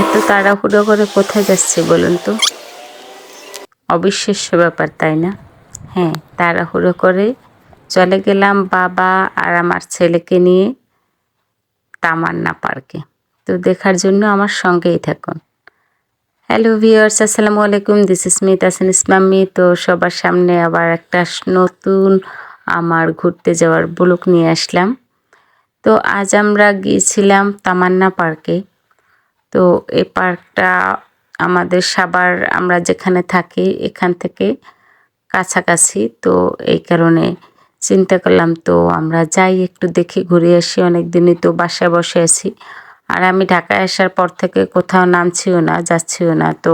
এত তাড়াহুড়ো করে কোথায় যাচ্ছে বলুন তো? অবিশ্বাস্য ব্যাপার, তাই না? হ্যাঁ তাড়াহুড়ো করে চলে গেলাম বাবা আর আমার ছেলেকে নিয়ে তামান্না পার্কে। তো দেখার জন্য আমার সঙ্গেই থাকুন। হ্যালো ভিউয়ার্স, আসসালামু আলাইকুম। দিস ইস মিত আসান ইসলামী তো সবার সামনে আবার একটা নতুন আমার ঘুরতে যাওয়ার ব্লক নিয়ে আসলাম। তো আজ আমরা গিয়েছিলাম তামান্না পার্কে। তো এই পার্কটা আমাদের সাবার, আমরা যেখানে থাকি এখান থেকে কাছাকাছি। তো এই কারণে চিন্তা করলাম, তো আমরা যাই একটু দেখে, ঘুরে আসি। অনেক দিনই তো বাসায় বসে আছি। আর আমি ঢাকায় আসার পর থেকে কোথাও নামছিও না, যাচ্ছিও না। তো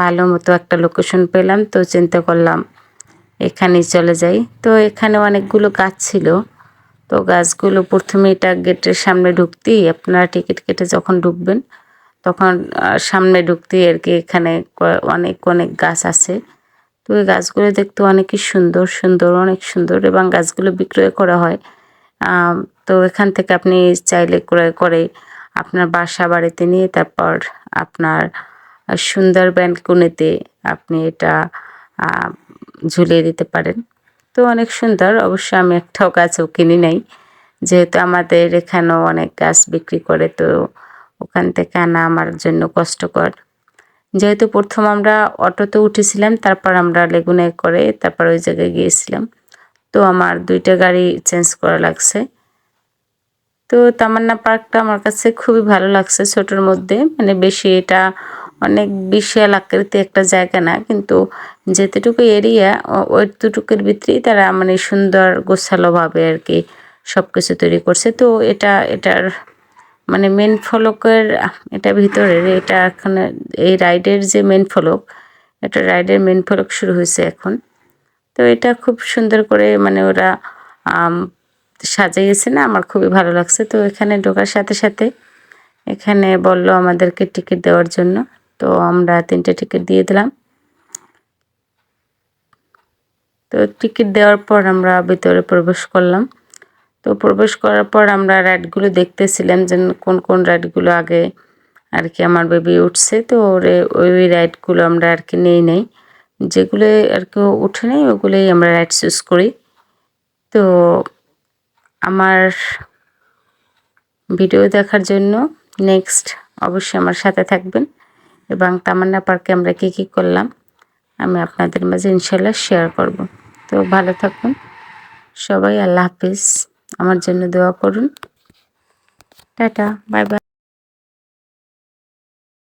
ভালো মতো একটা লোকেশন পেলাম, তো চিন্তা করলাম এখানেই চলে যাই। তো এখানে অনেকগুলো গাছ ছিল। তো গাছগুলো প্রথমে এটা গেটের সামনে ঢুকতেই আপনারা টিকিট কেটে যখন ঢুকবেন তখন সামনে ঢুকতে আর কি এখানে অনেক অনেক গাছ আছে। তো ওই গাছগুলো দেখতে অনেকই সুন্দর সুন্দর, অনেক সুন্দর এবং গাছগুলো বিক্রয় করা হয়। তো এখান থেকে আপনি চাইলে ক্রয় করে আপনার বাসা বাড়িতে নিয়ে তারপর আপনার সুন্দর ব্যান্ডকুনিতে আপনি এটা ঝুলিয়ে দিতে পারেন। তো অনেক সুন্দর, অবশ্য আমি একটাও গাছও কিনি নাই। যেহেতু আমাদের এখানেও অনেক গাছ বিক্রি করে, তো ওখান থেকে আনা আমার জন্য কষ্টকর। যেহেতু প্রথম আমরা অটোতে উঠেছিলাম, তারপর আমরা লেগুনে করে তারপর ওই জায়গায় গিয়েছিলাম। তো আমার দুইটা গাড়ি চেঞ্জ করা লাগছে। তো তামান্না পার্কটা আমার কাছে খুবই ভালো লাগছে ছোটোর মধ্যে। মানে বেশি এটা অনেক বিশাল আকৃতি একটা জায়গা না, কিন্তু যেতেটুকু এরিয়া ওইটুকুর ভিতরেই তারা মানে সুন্দর গোছালোভাবে আর কি সব কিছু তৈরি করছে। তো এটা, এটার মানে মেন ফলকের, এটা ভিতরের, এটা এখানে, এই রাইডের যে মেন ফলক, এটা রাইডের মেন ফলক শুরু হয়েছে এখন। তো এটা খুব সুন্দর করে মানে ওরা সাজাইয়েছে না, আমার খুবই ভালো লাগছে। তো এখানে ঢোকার সাথে সাথে এখানে বলল আমাদেরকে টিকিট দেওয়ার জন্য। তো আমরা তিনটে টিকিট দিয়ে দিলাম। তো টিকিট দেওয়ার পর আমরা ভিতরে প্রবেশ করলাম। তো প্রবেশ করার পর আমরা রাইডগুলো দেখতেছিলাম যে কোন কোন রাইডগুলো আগে আর কি আমার বেবি উঠছে। তো ওরে, ওই রাইডগুলো আমরা আর কি নেই নেই। যেগুলো আর কি উঠে নেই, ওগুলোই আমরা রাইড চুজ করি। তো আমার ভিডিও দেখার জন্য নেক্সট অবশ্যই আমার সাথে থাকবেন এবং তামান্না পার্কে আমরা কী কী করলাম, আমি আপনাদের মাঝে ইনশাল্লাহ শেয়ার করব। তো ভালো থাকুন। সবাই আল্লাহ হাফিজ। আমার জন্য দোয়া করুন। Tata bye bye.